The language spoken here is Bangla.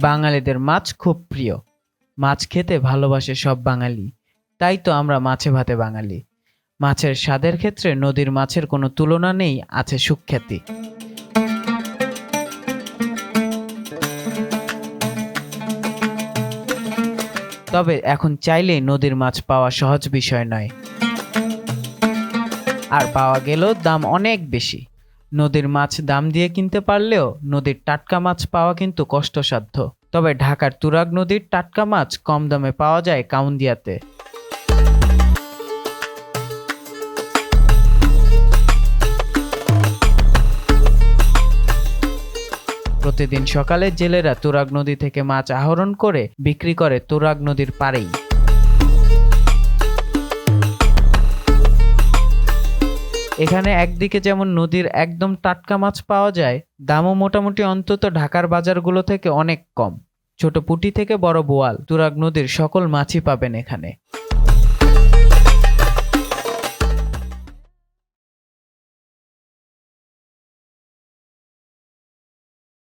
বাঙালিদের মাছ খুব প্রিয়। মাছ খেতে ভালোবাসে সব বাঙালি। তাই তো আমরা মাছে ভাতে বাঙালি। মাছের স্বাদের ক্ষেত্রে নদীর মাছের কোনো তুলনা নেই, আছে সুখ্যাতি। তবে এখন চাইলেই নদীর মাছ পাওয়া সহজ বিষয় নয়। আর পাওয়া গেলেও দাম অনেক বেশি। নদীর মাছ দাম দিয়ে কিনতে পারলেও নদীর টাটকা মাছ পাওয়া কিন্তু কষ্টসাধ্য। তবে ঢাকার তুরাগ নদীর টাটকা মাছ কম দামে পাওয়া যায় কাউন্দিয়াতে। প্রতিদিন সকালে জেলেরা তুরাগ নদী থেকে মাছ আহরণ করে বিক্রি করে তুরাগ নদীর পাড়েই। এখানে একদিকে যেমন নদীর একদম টাটকা মাছ পাওয়া যায়, দামও মোটামুটি অন্তত ঢাকার বাজারগুলো থেকে অনেক কম। ছোট পুঁটি থেকে বড় বোয়াল, তুরাগ নদীর সকল মাছই পাবেন এখানে।